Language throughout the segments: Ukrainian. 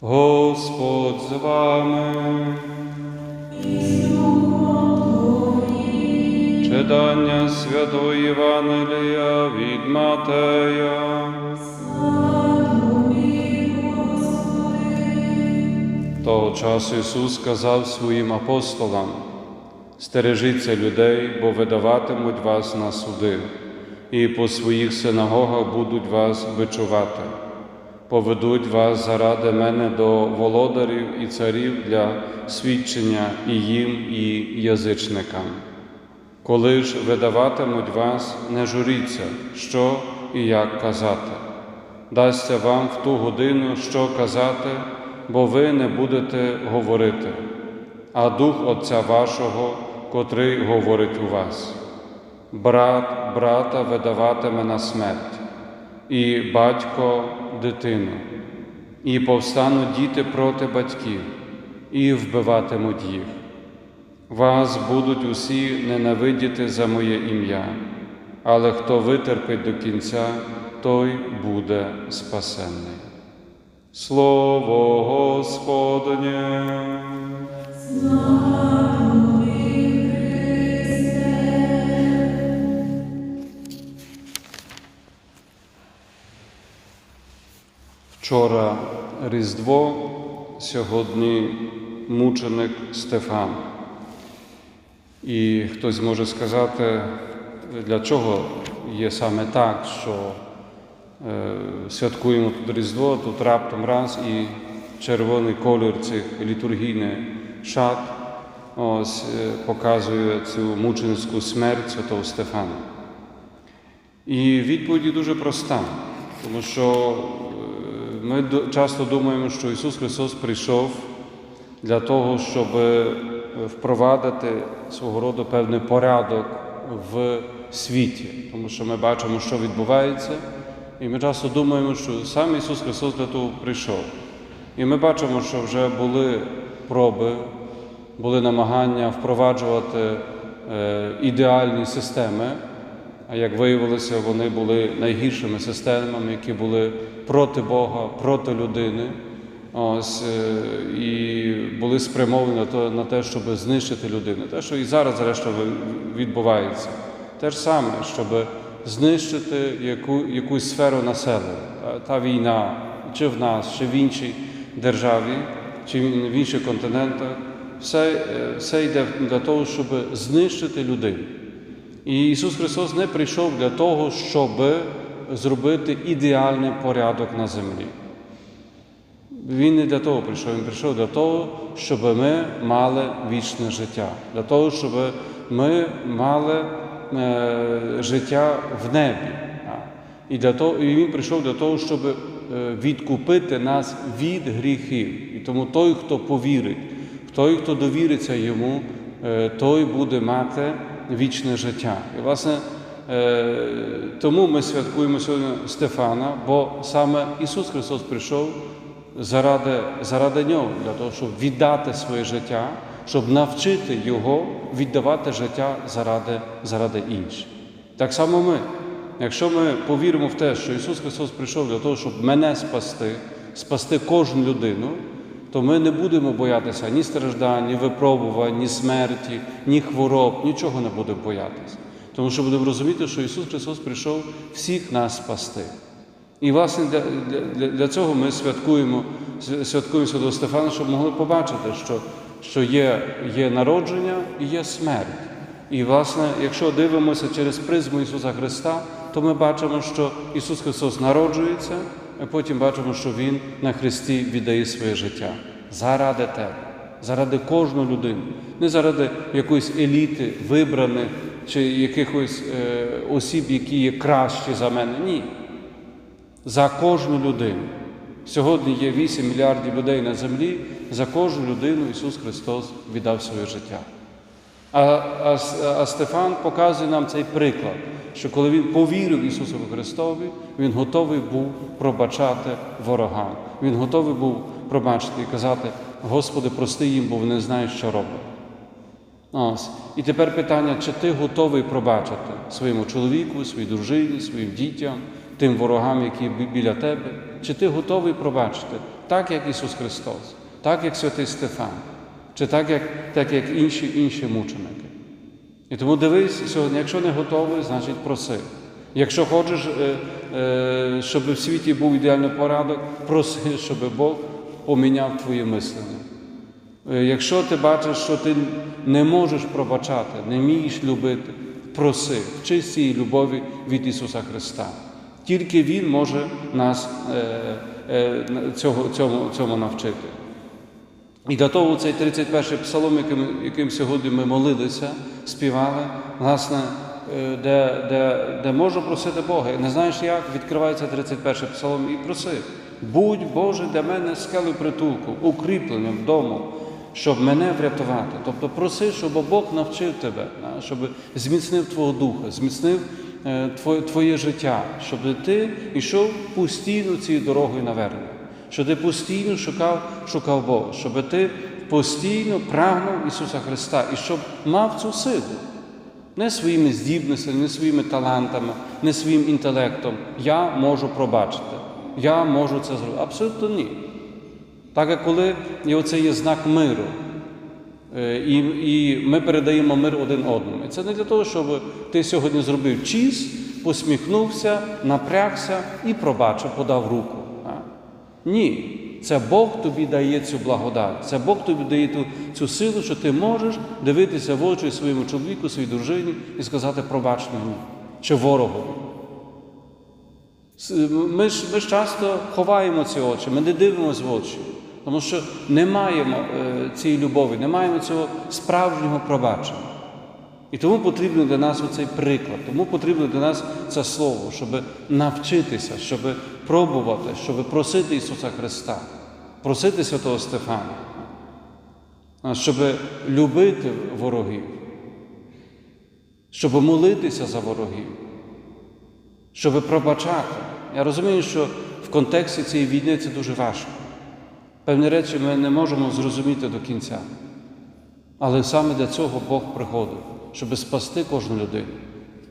Господь з вами. Читання Святої Євангелія від Матея. Того часу Ісус сказав своїм апостолам: Стережіться людей, бо видаватимуть вас на суди, і по своїх синагогах будуть вас бичувати. Поведуть вас заради мене до володарів і царів для свідчення і їм, і язичникам. Коли ж видаватимуть вас, не журіться, що і як казати. Дасться вам в ту годину, що казати, бо ви не будете говорити, а Дух Отця вашого, котрий говорить у вас. Брат брата видаватиме на смерть, і батько дитину, і повстануть діти проти батьків, і вбиватимуть їх. Вас будуть усі ненавидіти за моє ім'я, але хто витерпить до кінця, той буде спасенний. Слово Господнє. Вчора Різдво, сьогодні мученик Стефан. І хтось може сказати, для чого є саме так, що е, святкуємо тут Різдво, тут раптом раз і червоний колір цих літургійних шат ось, е, показує цю мученицьку смерть святого Стефана. І відповідь дуже проста, тому що ми часто думаємо, що Ісус Христос прийшов для того, щоб е, впровадити свого роду певний порядок в світі, тому що ми бачимо, що відбувається, і ми часто думаємо, що сам Ісус Христос для того прийшов. І ми бачимо, що вже були проби, були намагання впроваджувати е, ідеальні системи, а як виявилося, вони були найгіршими системами, які були проти Бога, проти людини. Ось, е, і були спрямовані на те, на те, щоб знищити людину. Те, що і зараз, зрештою, відбувається. Те ж саме, щоб знищити яку, якусь сферу населення. Та, та війна, чи в нас, чи в іншій державі, чи в інших континентах, все, е, все йде для того, щоб знищити людину. І Ісус Христос не прийшов для того, щоб зробити ідеальний порядок на землі. Він не для того прийшов, він прийшов для того, щоб ми мали вічне життя, для того, щоб ми мали е, життя в небі. І, для того, і він прийшов для того, щоб е, відкупити нас від гріхів. І тому той, хто повірить, той, хто довіриться йому, е, той буде мати вічне життя. І, власне, е, тому ми святкуємо сьогодні Стефана, бо саме Ісус Христос прийшов заради, заради нього, для того, щоб віддати своє життя, щоб навчити Його віддавати життя заради, заради інших. Так само ми. Якщо ми повіримо в те, що Ісус Христос прийшов для того, щоб мене спасти, спасти кожну людину, то ми не будемо боятися ні страждань, ні випробувань, ні смерті, ні хвороб, нічого не будемо боятися. Тому що будемо розуміти, що Ісус Христос прийшов всіх нас спасти. І, власне, для, для, для цього ми святкуємо, святкуємо Святого Стефана, щоб могли побачити, що, що є, є народження і є смерть. І, власне, якщо дивимося через призму Ісуса Христа, то ми бачимо, що Ісус Христос народжується, а потім бачимо, що Він на Христі віддає своє життя заради тебе, заради кожної людини, не заради якоїсь еліти, вибраних чи якихось е, осіб, які є кращі за мене. Ні за кожну людину. Сьогодні є 8 мільярдів людей на землі. За кожну людину Ісус Христос віддав своє життя. А, а, а Стефан показує нам цей приклад, що коли він повірив Ісусу Христові, він готовий був пробачати ворогам. Він готовий був пробачити і казати: Господи, прости їм, бо вони знають, що роблять. Ось. І тепер питання, чи ти готовий пробачити своєму чоловіку, своїй дружині, своїм дітям, тим ворогам, які біля тебе? Чи ти готовий пробачити? так як Ісус Христос, так як святий Стефан, чи так як, так як інші, інші мученики. І тому дивись сьогодні, якщо не готовий, значить проси. Якщо хочеш, щоб в світі був ідеальний порядок, проси, щоб Бог поміняв твоє мислення. Якщо ти бачиш, що ти не можеш пробачати, не вмієш любити, проси, вчись цієї любові від Ісуса Христа. Тільки Він може нас е, е, цього, цьому, цьому навчити. І для того цей 31-й псалом, яким, яким сьогодні ми молилися, співали, власне, е, де, де, де можу просити Бога. Не знаєш як, відкривається 31-й псалом і проси. Будь Боже для мене скелею притулку, укріпленням вдому, щоб мене врятувати. Тобто проси, щоб Бог навчив тебе, щоб зміцнив твого духа, зміцнив е, твоє, твоє життя, щоб ти йшов постійно цією дорогою навернення щоб ти постійно шукав, шукав Бога, щоб ти постійно прагнув Ісуса Христа і щоб мав цю силу. Не своїми здібностями, не своїми талантами, не своїм інтелектом. Я можу пробачити, я можу це зробити. Абсолютно ні. Так як коли і оце є знак миру, е, і, і ми передаємо мир один одному. І це не для того, щоб ти сьогодні зробив чіз, посміхнувся, напрягся і пробачив, подав руку. Ні. Це Бог тобі дає цю благодать, це Бог тобі дає ту, цю силу, що ти можеш дивитися в очі своєму чоловіку, своїй дружині і сказати пробач мені чи ворогові. С- Ми ж, ми ж часто ховаємо ці очі, ми не дивимося в очі, тому що не маємо е, цієї любові, не маємо цього справжнього пробачення. І тому потрібен для нас оцей приклад, тому потрібно для нас це слово, щоб навчитися, щоб пробувати, щоб просити Ісуса Христа, просити святого Стефана, щоб любити ворогів, щоб молитися за ворогів, щоб пробачати. Я розумію, що в контексті цієї війни це дуже важко. Певні речі ми не можемо зрозуміти до кінця. Але саме для цього Бог приходив, щоб спасти кожну людину.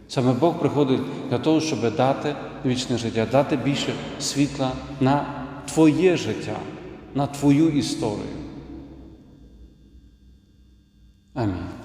Саме Бог приходить для того, щоб дати вічне життя, дати більше світла на твоє життя, на твою історію. Амінь.